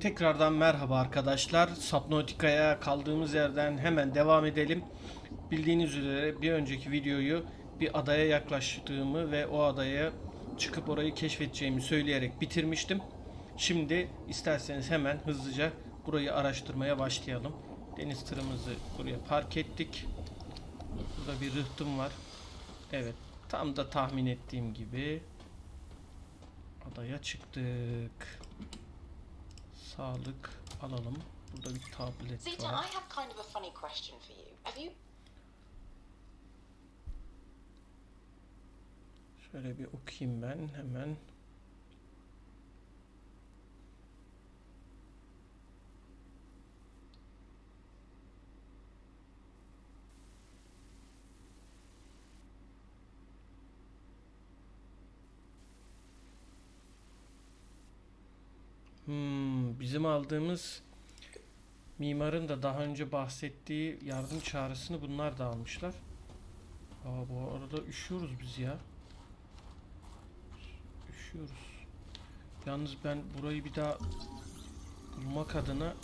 Tekrardan merhaba arkadaşlar. Subnautica'ya kaldığımız yerden hemen devam edelim. Bildiğiniz üzere bir önceki videoyu bir adaya yaklaştığımı ve o adaya çıkıp orayı keşfedeceğimi söyleyerek bitirmiştim. Şimdi isterseniz hemen hızlıca burayı araştırmaya başlayalım. Deniz tırımızı buraya park ettik. Burada bir rıhtım var. Evet, tam da tahmin ettiğim gibi adaya çıktık. Sağlık alalım. Burada bir tablet Zeta, var. I have kind of a funny question for you. Have you Şöyle bir okuyayım ben hemen. Hmm, bizim aldığımız mimarın da daha önce bahsettiği yardım çağrısını bunlar da almışlar. Aa, bu arada üşüyoruz biz ya. Üşüyoruz. Yalnız ben burayı bir daha bulmak adına?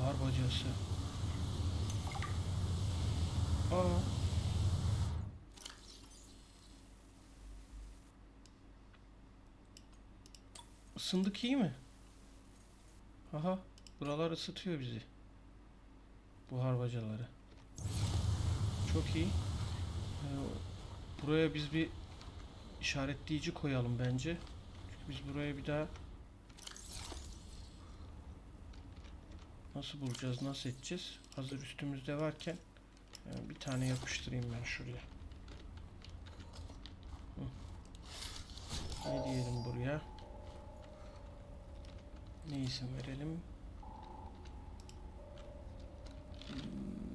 Var bacası. Aa. Isındık iyi mi? Aha, buralar ısıtıyor bizi. Buhar bacaları. Çok iyi. Ee, buraya biz bir işaretleyici koyalım bence. Çünkü biz buraya bir daha nasıl bulacağız, nasıl edeceğiz? Hazır üstümüzde varken e, bir tane yapıştırayım ben şuraya. Hı. Ne diyelim buraya? Ne isim verelim?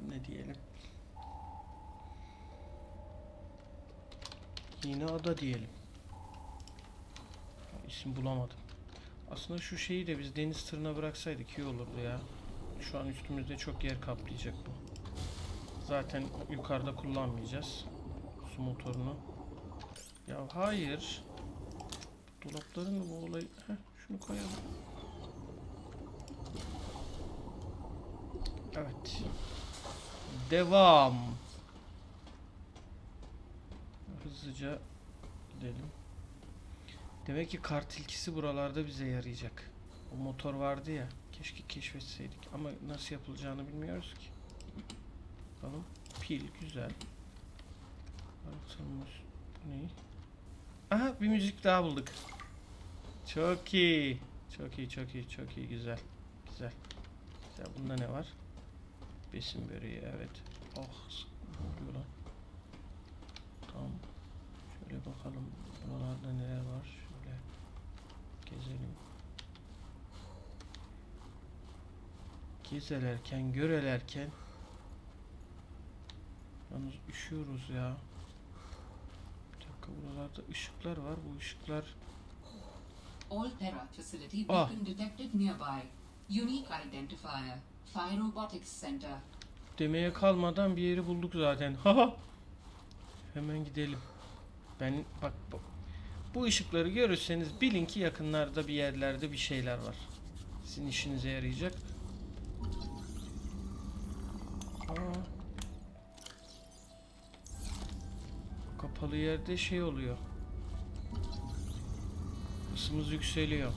Ne diyelim? Yine ada diyelim. İsim bulamadım. Aslında şu şeyi de biz deniz tırına bıraksaydık iyi olurdu ya. Şu an üstümüzde çok yer kaplayacak bu. Zaten yukarıda kullanmayacağız. Su motorunu. Ya hayır. Dolapların bu olayı... Heh, şunu koyalım. Evet. Devam. Hızlıca gidelim. Demek ki kar tilkisi buralarda bize yarayacak. O motor vardı ya. Keşke keşfetseydik. Ama nasıl yapılacağını bilmiyoruz ki. Bakalım. Pil güzel. Arıtılmış. Bu ne? Aha bir müzik daha bulduk. Çok iyi. Çok iyi, çok iyi, çok iyi. Güzel. Güzel. Güzel. Bunda ne var? Besin böreği evet. Oh ne oluyor lan? Tamam. Şöyle bakalım buralarda neler var. Şöyle gezelim. Gezelerken, görelerken Yalnız üşüyoruz ya. Bir dakika buralarda ışıklar var. Bu ışıklar All Terra facility Ah. detected nearby. Unique identifier. Phi Robotics Center. demeye kalmadan bir yeri bulduk zaten. Haha. Hemen gidelim. Ben bak bu, bu ışıkları görürseniz bilin ki yakınlarda bir yerlerde bir şeyler var. Sizin işinize yarayacak. Aa. Kapalı yerde şey oluyor. Isımız yükseliyor.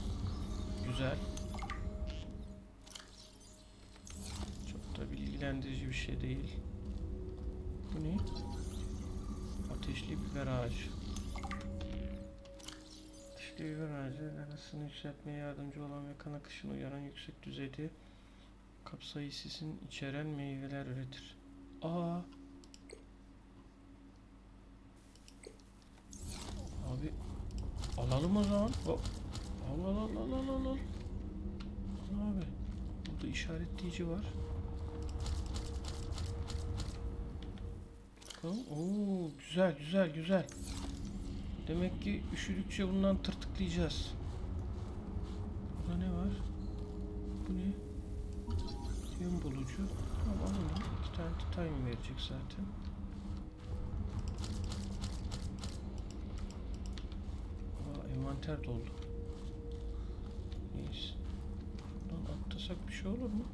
Güzel. Bilgilendirici bir şey değil. Bu ne? Ateşli biber ağacı. Ateşli biber ağacı arasını yükseltmeye yardımcı olan ve kan akışını uyaran yüksek düzeyde kapsayisin içeren meyveler üretir. Aa. Abi alalım o zaman. Hop. Al al al al al. Al abi. Burada işaretleyici var. Bakalım. Oo güzel güzel güzel. Demek ki üşüdükçe bundan tırtıklayacağız. Burada ne var? Bu ne? Yön bulucu. Tamam alalım. İki tane titanium verecek zaten. Aa envanter doldu. Neyse. Buradan atlasak bir şey olur mu?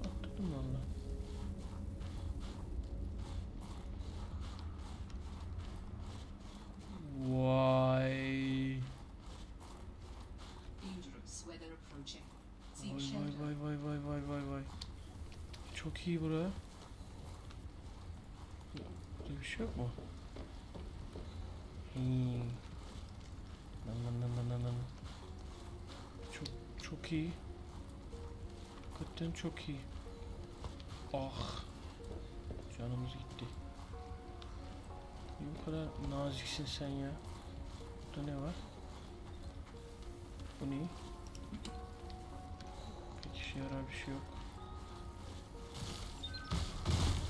Atladım vallahi. Bir şey yok mu? Hmm. Nan nan nan nan nan. Çok çok iyi. Hakikaten çok iyi. Ah. Canımız gitti. Niye bu kadar naziksin sen ya? Burada ne var? Bu ne? Pek işe yarar bir şey yok.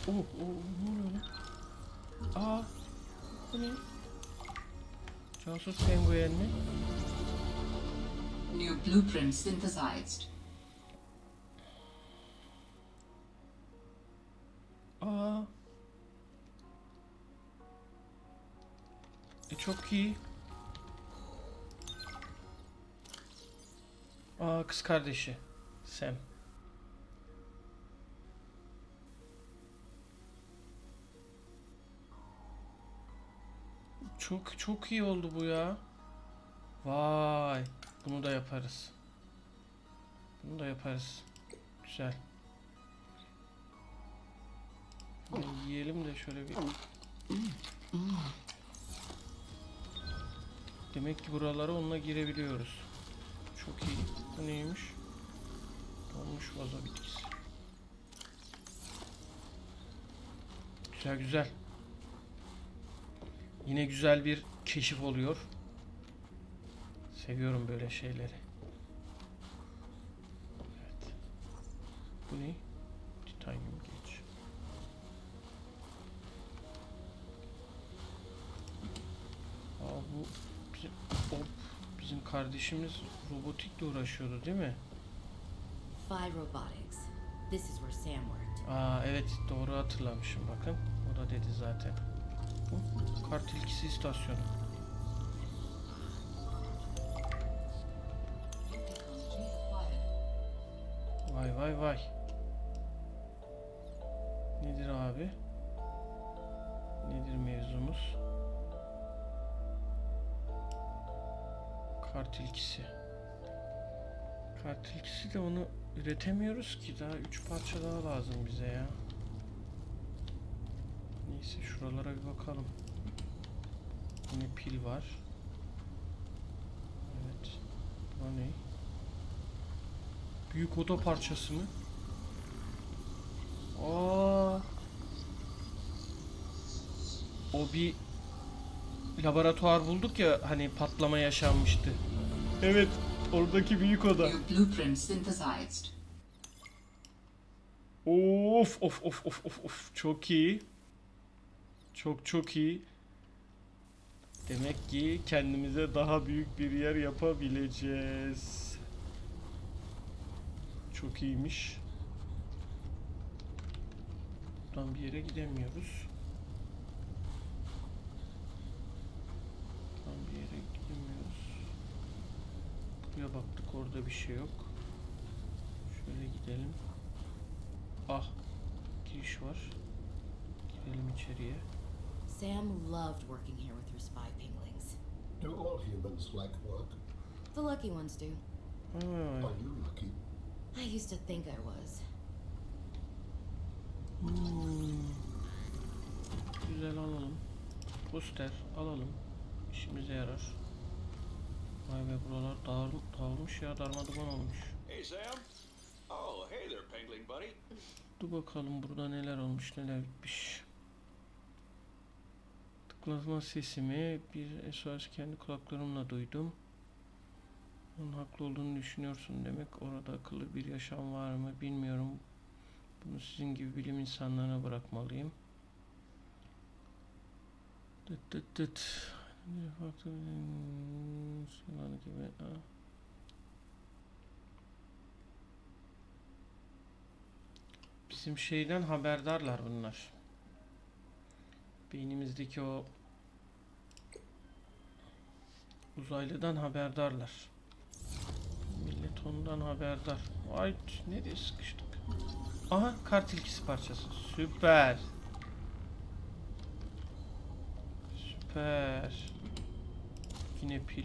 Oh, oh, ne oluyor lan? Aa, bu ne? Casus penguen mi? New blueprint synthesized. Aa. E çok iyi. Aa kız kardeşi. Sam. Çok çok iyi oldu bu ya. Vay. Bunu da yaparız. Bunu da yaparız. Güzel. Bir yiyelim de şöyle bir. Demek ki buralara onunla girebiliyoruz. Çok iyi. Bu neymiş? Donmuş vazo bitkisi. Güzel güzel. Yine güzel bir keşif oluyor. Seviyorum böyle şeyleri. Evet. Bu ne? Titanium geç. Aa bu bizim, hop, bizim kardeşimiz robotikle uğraşıyordu değil mi? Phi Robotics. This is where Sam worked. Aa evet doğru hatırlamışım bakın. O da dedi zaten. Bu kar tilkisi istasyonu. Vay vay vay. Nedir abi? Nedir mevzumuz? Kar tilkisi. Kar tilkisi de onu üretemiyoruz ki daha 3 parça daha lazım bize ya. Neyse şuralara bir bakalım. Yine pil var. Evet. Bu ne? Büyük oda parçası mı? Aa. O bir laboratuvar bulduk ya hani patlama yaşanmıştı. Evet, oradaki büyük oda. New blueprint synthesized. Of of of of of of çok iyi. Çok çok iyi. Demek ki kendimize daha büyük bir yer yapabileceğiz. Çok iyiymiş. Buradan bir yere gidemiyoruz. Buradan bir yere gidemiyoruz. Buraya baktık orada bir şey yok. Şöyle gidelim. Ah, giriş var. Girelim içeriye. Sam loved working here with her spy pinglings. Do all humans like work? The lucky ones do. Ha, Are you lucky? I used to think I was. hmm. Güzel alalım. Poster alalım. İşimize yarar. Vay be buralar dağıl dağılmış ya darmaduman olmuş. Hey, Sam. Oh, hey there, Pangling buddy. Dur bakalım burada neler olmuş neler bitmiş. Tıklatma sesimi bir SOS kendi kulaklarımla duydum. Onun haklı olduğunu düşünüyorsun demek. Orada akıllı bir yaşam var mı bilmiyorum. Bunu sizin gibi bilim insanlarına bırakmalıyım. Dıt dıt dıt. Gibi. Bizim şeyden haberdarlar bunlar. Beynimizdeki o Uzaylıdan haberdarlar. Millet ondan haberdar. Ay nereye sıkıştık? Aha kar tilkisi parçası. Süper. Süper. Yine pil.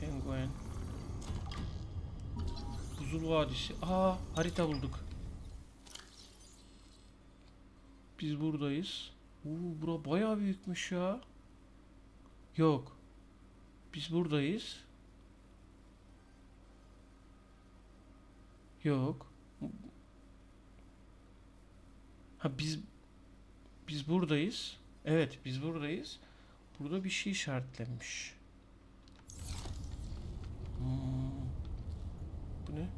Penguen. Buzul Vadisi. Aa harita bulduk. Biz buradayız. Oo, bura bayağı büyükmüş ya. Yok. Biz buradayız. Yok. Ha biz biz buradayız. Evet, biz buradayız. Burada bir şey işaretlenmiş. Hmm. Bu ne?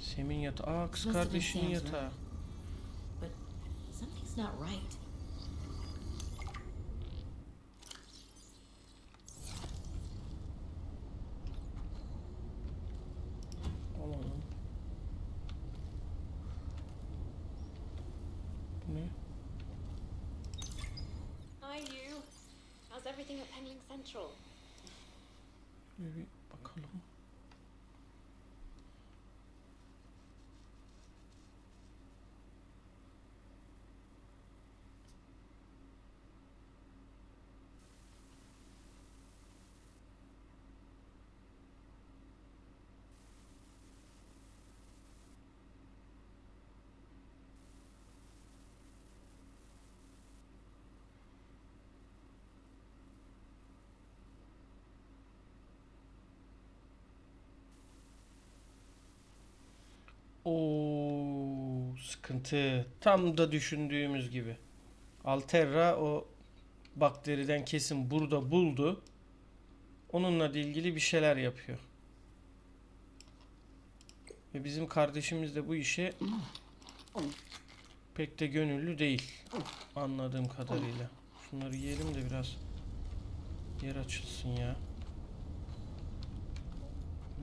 Sem'in yatağı. Aa kız kardeşinin yatağı. But something's not right. Everything at Penling Central? Bir sıkıntı. Tam da düşündüğümüz gibi. Alterra o bakteriden kesin burada buldu. Onunla ilgili bir şeyler yapıyor. Ve bizim kardeşimiz de bu işe pek de gönüllü değil. Anladığım kadarıyla. Şunları yiyelim de biraz yer açılsın ya.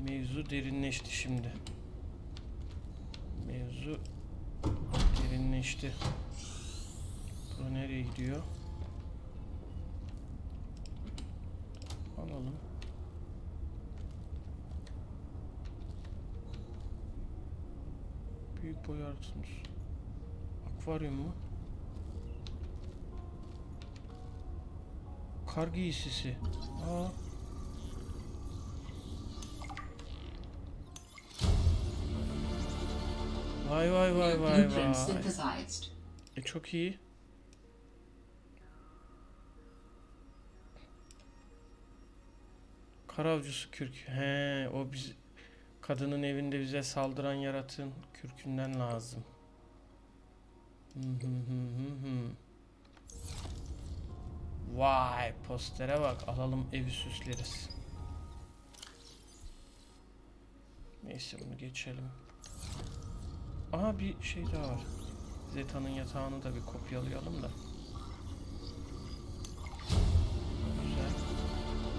Mevzu derinleşti şimdi. Mevzu derinleşti. Bu nereye gidiyor? Alalım. Büyük boy artırmış. Akvaryum mu? Kar giysisi. Aa. Vay vay vay vay vay. E çok iyi. Kar avcısı kürk. He, o biz kadının evinde bize saldıran yaratığın kürkünden lazım. Vay postere bak alalım evi süsleriz. Neyse bunu geçelim. Aha bir şey daha var. Zeta'nın yatağını da bir kopyalayalım da. Güzel.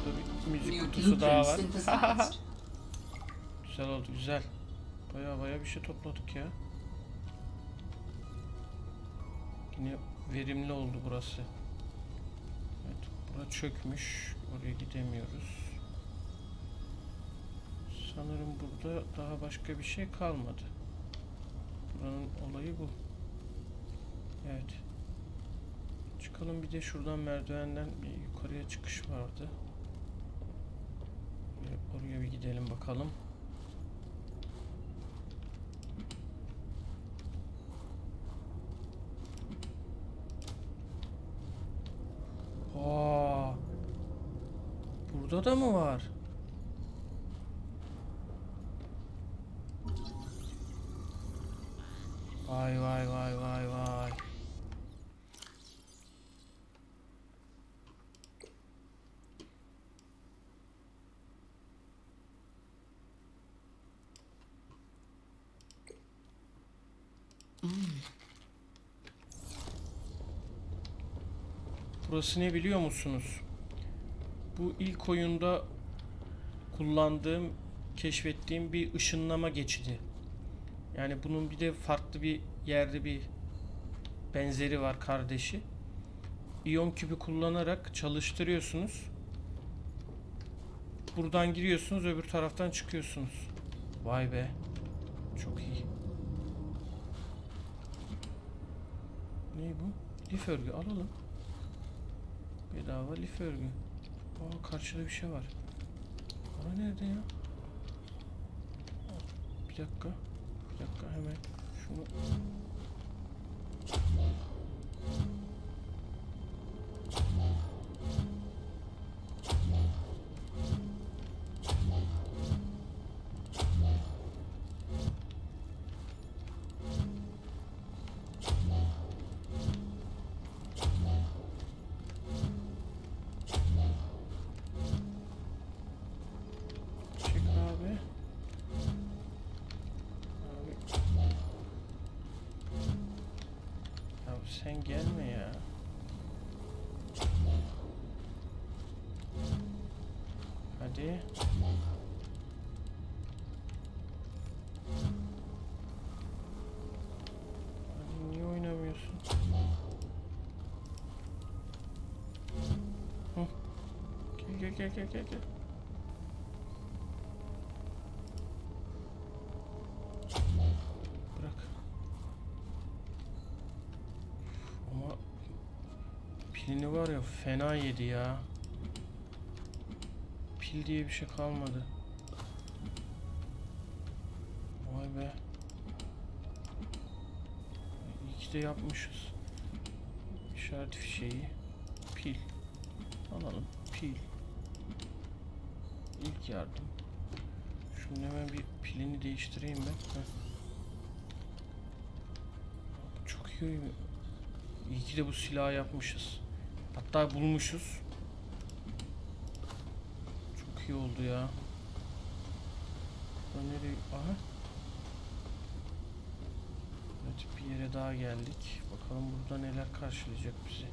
Burada bir müzik kutusu daha var. güzel oldu güzel. Baya baya bir şey topladık ya. Yine verimli oldu burası. Evet, bura çökmüş. Oraya gidemiyoruz. Sanırım burada daha başka bir şey kalmadı. Buranın olayı bu. Evet. Çıkalım bir de şuradan merdivenden bir yukarıya çıkış vardı. Bir oraya bir gidelim bakalım. Aa, burada da mı var? Vay vay vay vay vay. Burası ne biliyor musunuz? Bu ilk oyunda kullandığım, keşfettiğim bir ışınlama geçidi. Yani bunun bir de farklı bir yerde bir benzeri var kardeşi. iyon küpü kullanarak çalıştırıyorsunuz. Buradan giriyorsunuz, öbür taraftan çıkıyorsunuz. Vay be. Çok iyi. Ne bu? Lif örgü alalım. Bedava lif örgü. Aa karşıda bir şey var. Para nerede ya? Bir dakika. Bir dakika hemen şunu sen gelme ya. Hadi. Hadi niye oynamıyorsun? Hı. Gel gel gel gel gel pilini var ya fena yedi ya. Pil diye bir şey kalmadı. Vay be. İyi de yapmışız. İşaret fişeği. Pil. Alalım. Pil. İlk yardım. Şunun hemen bir pilini değiştireyim ben. Çok iyi. İyi ki de bu silahı yapmışız. Hatta bulmuşuz. Çok iyi oldu ya. Nereye... Aha. Evet bir yere daha geldik. Bakalım burada neler karşılayacak bizi.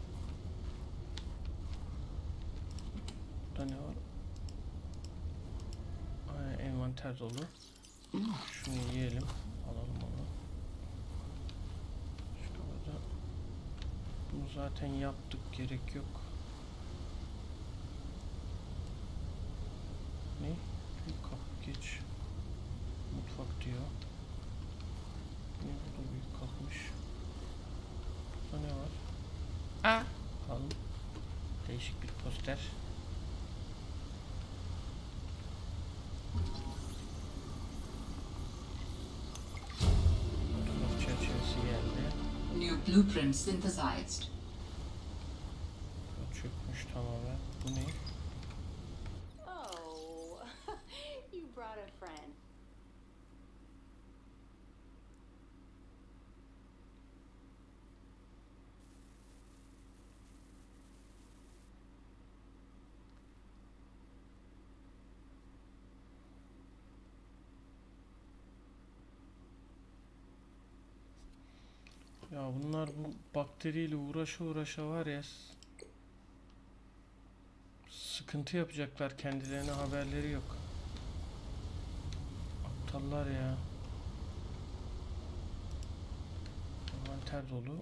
Burada ne var? Aynen envanter dolu. Şunu yiyelim. Alalım onu. Şurada. Bunu zaten yaptık. Gerek yok. Ne? Büyük kapı geç. Mutfak diyor. Ne burada büyük kapmış. Burada ne var? Aa! Alalım. Değişik bir poster. Fotoğraf çerçevesi geldi. New blueprint synthesized. O çökmüş tamamen. Bu ne? Oh, you brought a friend. Ya bunlar bu bakteriyle uğraşa uğraşa var ya sıkıntı yapacaklar kendilerine haberleri yok. Aptallar ya. Envanter dolu.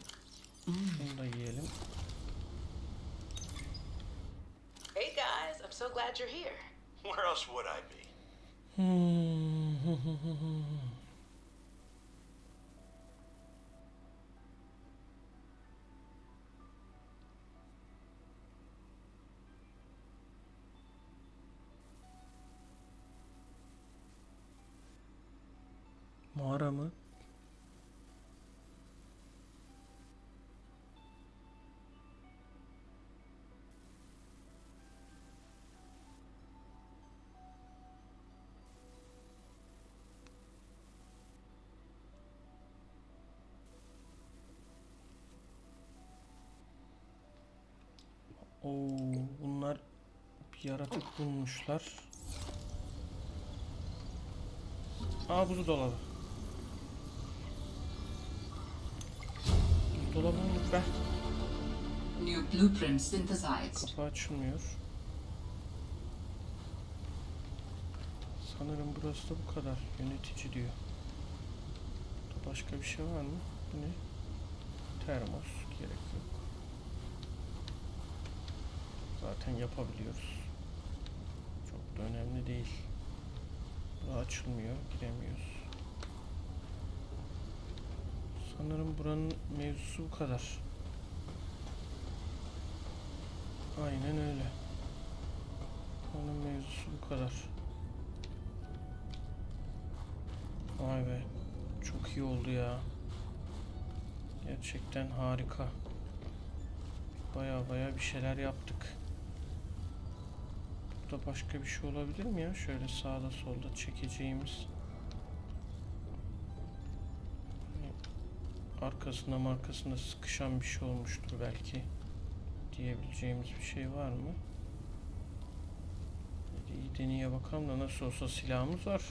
Şunu da yiyelim. Hey guys, I'm so glad you're here. Where else would I be? Mı? Oo, bunlar bir yaratık bulmuşlar. Aa buzdolabı. Buzdolabı bulduk be. New blueprint synthesized. Kapı açılmıyor. Sanırım burası da bu kadar. Yönetici diyor. Başka bir şey var mı? Bu ne? Termos. Gerek yok. zaten yapabiliyoruz. Çok da önemli değil. Bura açılmıyor, giremiyoruz. Sanırım buranın mevzusu bu kadar. Aynen öyle. Buranın mevzusu bu kadar. Vay be. Çok iyi oldu ya. Gerçekten harika. Baya baya bir şeyler yaptık. Burada başka bir şey olabilir mi ya? Şöyle sağda solda çekeceğimiz. Arkasında markasında sıkışan bir şey olmuştur belki. Diyebileceğimiz bir şey var mı? İyi deneye bakalım da nasıl olsa silahımız var.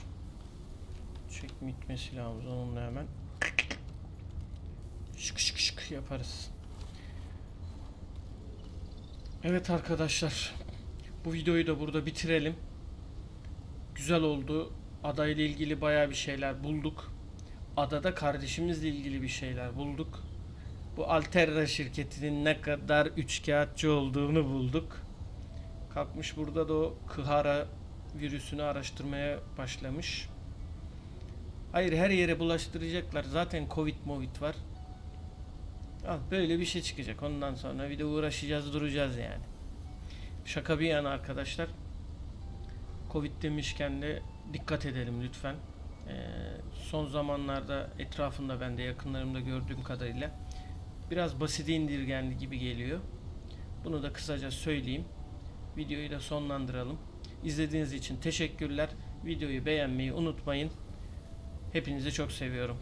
Çekme itme silahımız onunla hemen şık şık şık yaparız. Evet arkadaşlar. Bu videoyu da burada bitirelim. Güzel oldu. Adayla ilgili baya bir şeyler bulduk. Adada kardeşimizle ilgili bir şeyler bulduk. Bu Alterra şirketinin ne kadar üçkağıtçı olduğunu bulduk. Kalkmış burada da o Kıhara virüsünü araştırmaya başlamış. Hayır her yere bulaştıracaklar. Zaten Covid Movit var. Al böyle bir şey çıkacak. Ondan sonra bir de uğraşacağız duracağız yani. Şaka bir yana arkadaşlar. Covid demişken de dikkat edelim lütfen. Ee, son zamanlarda etrafında ben de yakınlarımda gördüğüm kadarıyla biraz basite indirgendi gibi geliyor. Bunu da kısaca söyleyeyim. Videoyu da sonlandıralım. İzlediğiniz için teşekkürler. Videoyu beğenmeyi unutmayın. Hepinizi çok seviyorum.